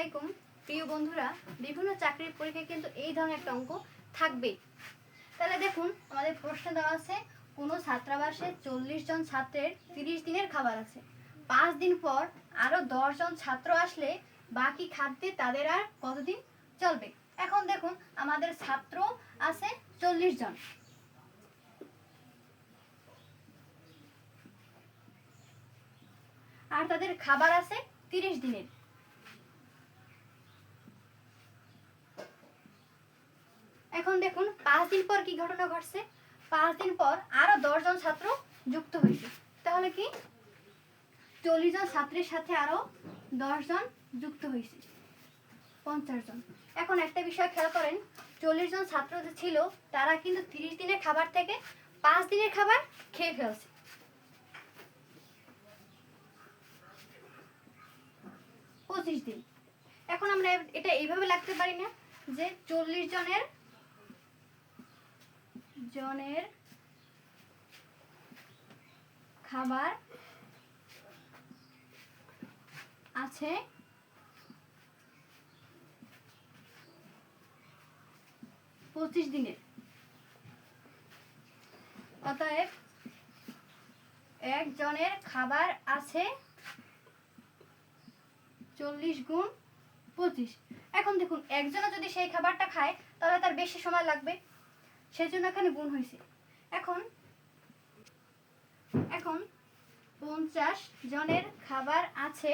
আলাইকুম। প্রিয় বন্ধুরা, বিভিন্ন চাকরির পরীক্ষায় কিন্তু এই ধরনের একটা অঙ্ক থাকবে তাহলে দেখুন, আমাদের প্রশ্ন দেওয়া আছে, কোনো ছাত্রাবাসে চল্লিশ জন ছাত্রের তিরিশ দিনের খাবার আছে। পাঁচ দিন পর আরও জন ছাত্র আসলে বাকি খাদ্যে তাদের আর কতদিন চলবে? এখন দেখুন, আমাদের ছাত্র আছে চল্লিশ জন। আর তাদের খাবার আছে তিরিশ দিনের। এখন দেখুন, পাঁচ দিন পর কি ঘটনা ঘটছে? পাঁচ দিন পর আরও জন ছাত্র যুক্ত হয়েছে। তাহলে কি? চল্লিশ জন ছাত্রের সাথে আরও জন যুক্ত হয়েছে। পঞ্চাশ জন। এখন একটা বিষয় খেয়াল করেন, চল্লিশ জন ছাত্র যে ছিল, তারা কিন্তু তিরিশ দিনের খাবার থেকে পাঁচ দিনের খাবার খেয়ে ফেলছে। পঁচিশ দিন। এখন আমরা এটা এইভাবে লাগতে পারি না যে চল্লিশ জনের জনের খাবার আছে। পঁচিশ দিনের। অতএব একজনের খাবার আছে চল্লিশ গুণ পঁচিশ। এখন দেখুন, একজনও যদি সেই খাবারটা খায়, তাহলে তার বেশি সময় লাগবে। সেজন্য এখানে গুণ হয়েছে এখন এখন পঞ্চাশ জনের খাবার আছে,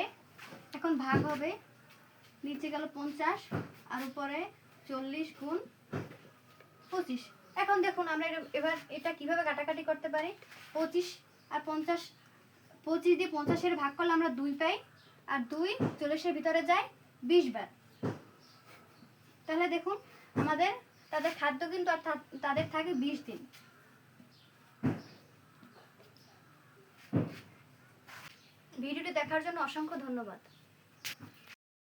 এখন ভাগ হবে, নিচে গেল পঞ্চাশ, আর উপরে চল্লিশ গুণ পঁচিশ। এখন দেখুন আমরা এবার এটা কীভাবে কাটাকাটি করতে পারি? পঁচিশ আর পঞ্চাশ, পঁচিশ দিয়ে পঞ্চাশের ভাগ করলে আমরা দুই পাই, আর দুই চল্লিশের ভিতরে যায় বিশ বার। তাহলে দেখুন আমাদের তাদের খাদ্য কিন্তু আর তাদের থাকে বিশ দিন। ভিডিওটি দেখার জন্য অসংখ্য ধন্যবাদ।